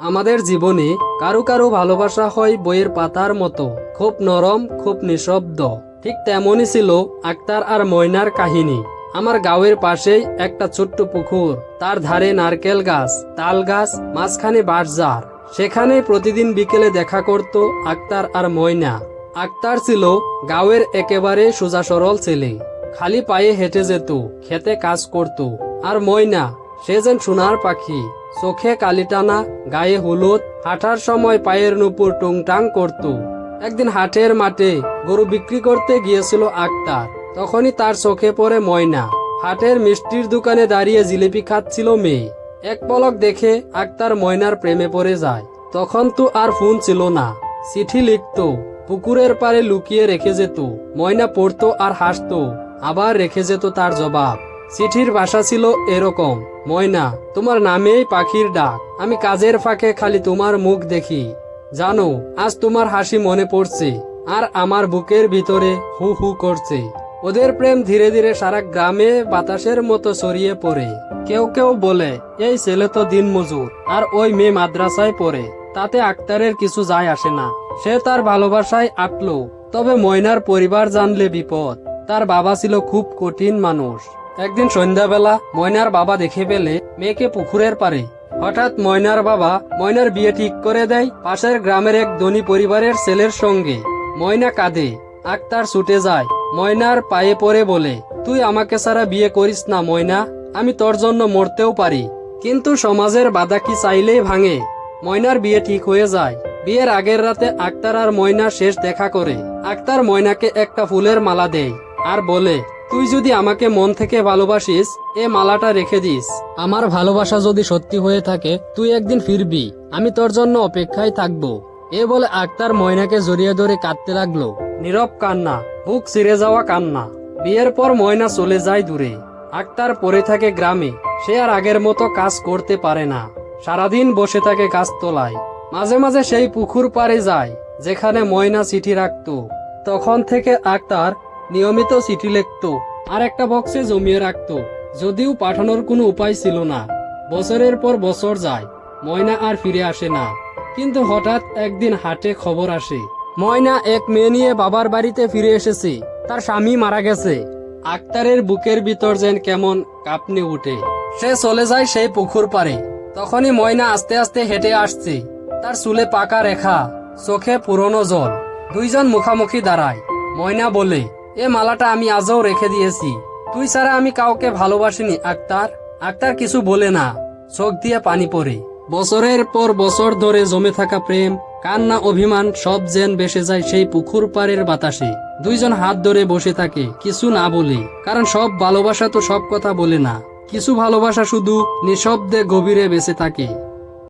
আমাদের জীবনে কারও কারও ভালোবাসা হয় বইয়ের পাতার মতো। খুব নরম, খুব নিঃশব্দ। ঠিক তেমনই ছিল আক্তার আর ময়নার কাহিনী। আমার গাঁয়ের পাশেই একটা ছোট্ট পুকুর। তার ধারে নারকেল গাছ, তাল গাছ, মাঝখানে বাঁশঝাড়। সেখানে প্রতিদিন বিকেলে দেখা করত আক্তার আর ময়না। আক্তার ছিল গাঁয়ের একেবারে সোজা সরল ছেলে। খালি পায়ে হেঁটে যেত, খেতে কাজ করত। আর ময়না সে যেন সোনার পাখি। চোখে কালিটানা গায়ে হলুদ, হাঁটার সময় পায়ের নুপুর টুংটাং করত। একদিন হাটের মাঠে গরু বিক্রি করতে গিয়েছিল আক্তার। তখনই তার চোখে পড়ে ময়না। হাটের মিষ্টির দোকানে দাঁড়িয়ে জিলিপি খাচ্ছিল মেয়ে। এক পলক দেখে আক্তার ময়নার প্রেমে পড়ে যায়। তখন তো আর ফোন ছিল না। চিঠি লিখতো, পুকুরের পারে লুকিয়ে রেখে যেত। ময়না পড়তো আর হাসতো, আবার রেখে যেত তার জবাব। চিঠির ভাষা ছিল এরকম, ময়না, তোমার নামেই পাখির ডাক। আমি কাজের ফাঁকে খালি তোমার মুখ দেখি। জানো, আজ তোমার হাসি মনে পড়ছে, আর আমার বুকের ভিতরে হু হু করছে। ওদের প্রেম ধীরে ধীরে সারা গ্রামে বাতাসের মতো ছড়িয়ে পড়ে। কেউ কেউ বলে, এই ছেলে তো দিন মজুর, আর ওই মেয়ে মাদ্রাসায় পড়ে। তাতে আক্তারের কিছু যায় আসে না। সে তার ভালোবাসায় আটলো। তবে ময়নার পরিবার জানলে বিপদ। তার বাবা ছিল খুব কঠিন মানুষ। একদিন সন্ধ্যাবেলা ময়নার বাবা দেখে পেলে মেয়েকে পুকুরের পারে হঠাৎ ময়নার বাবা ময়নার বিয়ে ঠিক করে দেয় পাশের গ্রামের এক ধনী পরিবারের ছেলের সঙ্গে। ময়না কাঁদে, আক্তার ছুটে যায়। ময়নার পায়ে পড়ে বলে, তুই আমাকে ছাড়া বিয়ে করিস না ময়না, আমি তোর জন্য মরতেও পারি। কিন্তু সমাজের বাধা কি চাইলেই ভাঙে? ময়নার বিয়ে ঠিক হয়ে যায়। বিয়ের আগের রাতে আক্তার আর ময়না শেষ দেখা করে। আক্তার ময়নাকে একটা ফুলের মালা দেয় আর বলে তুই যদি আমাকে মন থেকে ভালোবাসিস, এ মালাটা রেখে দিস। আমার ভালোবাসা যদি সত্যি হয়ে থাকে, তুই একদিন ফিরবি। আমি তোর জন্য অপেক্ষায় থাকব। এ বলে আক্তার ময়নাকে জড়িয়ে ধরে কাঁদতে লাগল। নীরব কান্না, বুক ছিঁড়ে যাওয়া কান্না। বিয়ের পর ময়না চলে যায় দূরে। আক্তার পড়ে থাকে গ্রামে। সে আর আগের মতো কাজ করতে পারে না। সারাদিন বসে থাকে গাছ তোলায় মাঝে মাঝে সেই পুকুর পাড়ে যায়, যেখানে ময়না চিঠি রাখতো। তখন থেকে আক্তার নিয়মিত চিঠি লিখত আর একটা বক্সে জমিয়ে রাখতো। যদিও পাঠানোর কোনো উপায় ছিল না। বছরের পর বছর যায়, ময়না আর ফিরে আসে না। কিন্তু হঠাৎ একদিন হাটে খবর আসে, ময়না এক মেয়ে নিয়ে বাবার বাড়িতে ফিরে এসেছে। তার স্বামী মারা গেছে। আক্তারের বুকের ভিতর যেন কেমন কাঁপনে উঠে। সে চলে যায় সেই পুকুর পারে তখনই ময়না আস্তে আস্তে হেঁটে আসছে। তার চুলে পাকা রেখা, চোখে পুরনো জল। দুইজন মুখামুখি দাঁড়ায়। ময়না বলে এ মালাটা আমি আজও রেখে দিয়েছি। তুই ছাড়া আমি কাউকে ভালোবাসিনি, আক্তার। আক্তার কিছু বলে না, চোখ দিয়ে পানি পড়ে। বছরের পর বছর ধরে জমে থাকা প্রেম, কান্না, অভিমান, সব যেন বেসে যায় সেই পুকুর পাড়ের বাতাসে। দুইজন হাত ধরে বসে থাকে, কিছু না বলে। কারণ সব ভালোবাসা তো সব কথা বলে না। কিছু ভালোবাসা শুধু নিঃশব্দে গভীরে বেঁচে থাকে।